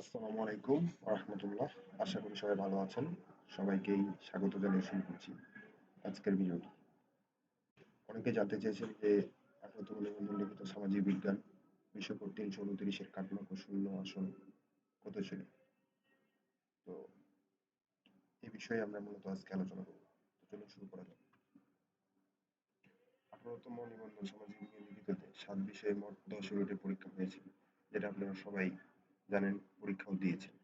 আসসালামু আলাইকুম, রহমতুল্লাহ। আশা করি সবাই ভালো আছেন। সবাইকেই স্বাগত জানিয়ে শুরু করছি আজকের ভিডিওটি। অনেকে জানতে চেয়েছেন যে সামাজিক বিজ্ঞান তিনশো উনত্রিশের শূন্য আসন কত ছিল? তো এই বিষয়ে আমরা মূলত আজকে আলোচনা করব। চলুন শুরু করা যাক। আঠারোতম নিবন্ধন সামাজিক বিজ্ঞান লিখিততে সাত বিষয়ে মোট দশ ইউনিটের পরীক্ষা হয়েছিল, যেটা আপনারা সবাই জানেন পরীক্ষাও দিয়েছেন।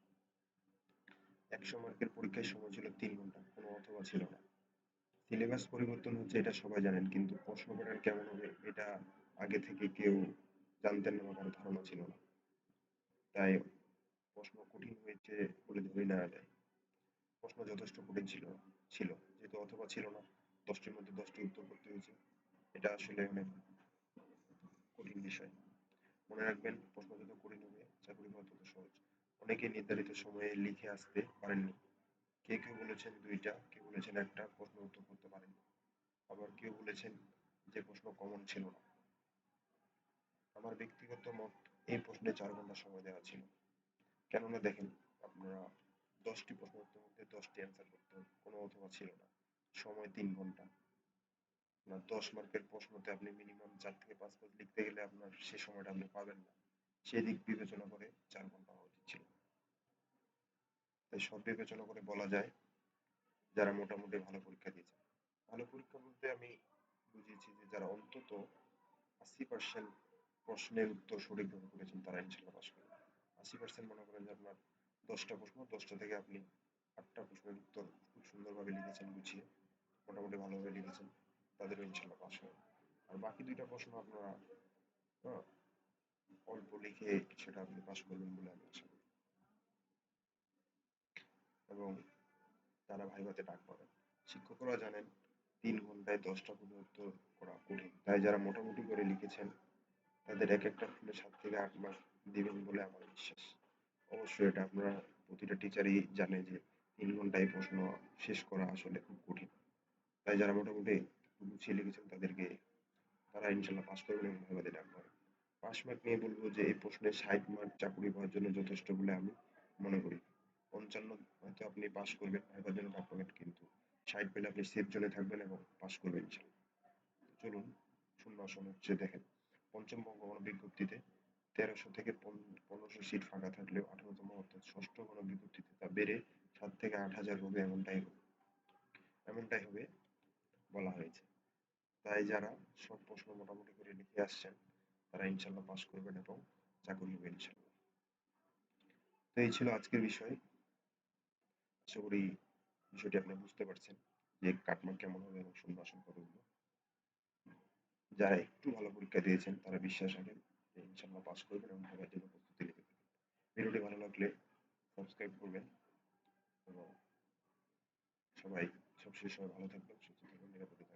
একশো মার্কের পরীক্ষায় সময় ছিল তিন ঘণ্টা, কোনো অথবা ছিল না। সিলেবাস পরিবর্তন হচ্ছে, এটা সবাই জানেন, কিন্তু প্রশ্ন প্যাটার্ন কেমন হবে, এটা আগে থেকে কেউ জানতেন না বা কারও ধারণা ছিল না। তাই প্রশ্ন কঠিন হয়েছে বলে ধরে নেওয়া যায়। প্রশ্ন যথেষ্ট কঠিন ছিল ছিল, যেহেতু অথবা ছিল না, দশটির মধ্যে দশটি উত্তর করতে হয়েছে। এটা আসলে অনেক কঠিন বিষয়। মনে রাখবেন প্রশ্ন যত কঠিন হবে চাকরি পাওয়া তত সহজ। অনেকে নির্ধারিত সময়ে লিখে আসতে পারেননি। কে কেউ বলেছেন দুইটা কেউ বলেছেন একটা, প্রশ্ন উত্তর করতে পারেননি। আবার কেউ বলেছেন যে প্রশ্ন কমন ছিল না। আমার ব্যক্তিগত মত, এই প্রশ্নে চার ঘণ্টা সময় দেওয়া ছিল। কেননা দেখেন, আপনারা দশটি প্রশ্ন উত্তর মধ্যে দশটি অ্যান্সার করতে কোনো অথবা ছিল না। সময় তিন ঘণ্টা। দশ মার্কের প্রশ্নতে আপনি মিনিমাম চার থেকে পাঁচ পেজ লিখতে গেলে আপনার সে সময়টা আপনি পাবেন না। সেদিক বিবেচনা করে চার ঘণ্টা হওয়া উচিত ছিল। তাই সব বিবেচনা করে বলা যায়, যারা মোটামুটি ভালো পরীক্ষা দিয়েছে। ভালো পরীক্ষা বলতে আমি বুঝিয়েছি যে, যারা অন্তত আশি পার্সেন্ট প্রশ্নের উত্তর সঠিকভাবে করেছেন, তারা ইনশাল্লাহ পাস করবে। আশি পার্সেন্ট মনে করেন যে, আপনার দশটা প্রশ্ন, দশটা থেকে আপনি আটটা প্রশ্নের উত্তর খুব সুন্দরভাবে লিখেছেন, গুছিয়ে মোটামুটি ভালোভাবে লিখেছেন। তাদেরও ইনশাল্লাহ পাস হবে আর বাকি দুইটা প্রশ্ন আপনারা অল্প লিখে সেটা আপনি পাশ করবেন বলে আমি আশা করি। এবং তারা ভাইভাতে ডাক পাবেন শিক্ষকরা জানেন তিন ঘন্টায় দশটা পর্যন্ত করা কঠিন। তাই যারা মোটামুটি করে লিখেছেন, তাদের এক একটা ফুলে সাত থেকে আট মাস দিবেন বলে আমার বিশ্বাস। অবশ্যই এটা আপনারা প্রতিটা টিচারই জানে যে তিন ঘন্টায় প্রশ্ন শেষ করা আসলে খুব কঠিন। তাই যারা মোটামুটি গুছিয়ে লিখেছেন তাদেরকে তারা ইনশাল্লাহ পাস করবেন এবং ভাইভাতে ডাক পাবেন পাস মার্ক নিয়ে বলব যে এই প্রশ্নে ষাট মার্ক চাকরি পাওয়ার জন্য যথেষ্ট বলে আমি মনে করি। পঞ্চান্ন হয়তো আপনি পাস করবেন ভাইবার জন্য পাবেন কিন্তু ষাট পেলে আপনি সেফ জোনে থাকবেন এবং পাস করবেন ইনশাল্লাহ। চলুন, শূন্য আসন হচ্ছে দেখেন, পঞ্চম বঙ্গবন্ধ বিজ্ঞপ্তিতে তেরোশো থেকে পনেরোশো সিট ফাঁকা থাকলেও আঠারোতম অর্থাৎ ষষ্ঠ গণ বিজ্ঞপ্তিতে তা বেড়ে সাত থেকে আট হাজার হবে এমনটাই হবে। এমনটাই হবে বলা হয়েছে। তাই যারা সব প্রশ্ন মোটামুটি করে লিখে আসছেন, তারা ইনশাল্লাহ পাস করবেন এবং চাকরি হবে ইনশাল্লাহ। তো এই ছিল আজকের বিষয়। আশা করি বিষয়টি আপনি বুঝতে পারছেন যে কাটমার্ক কেমন হবে এবং শূন্য আসন কতগুলো যারা একটু ভালো পরীক্ষা দিয়েছেন, তারা বিশ্বাস রাখেন যে ইনশাল্লাহ পাস করবেন এবং ভাবার জন্য প্রস্তুতি নিতে ভিডিওটি ভালো লাগলে সাবস্ক্রাইব করবেন এবং সবাই সবশেষ সবাই ভালো থাকবেন, সুস্থ থাকবেন, নিরাপদে থাকবেন।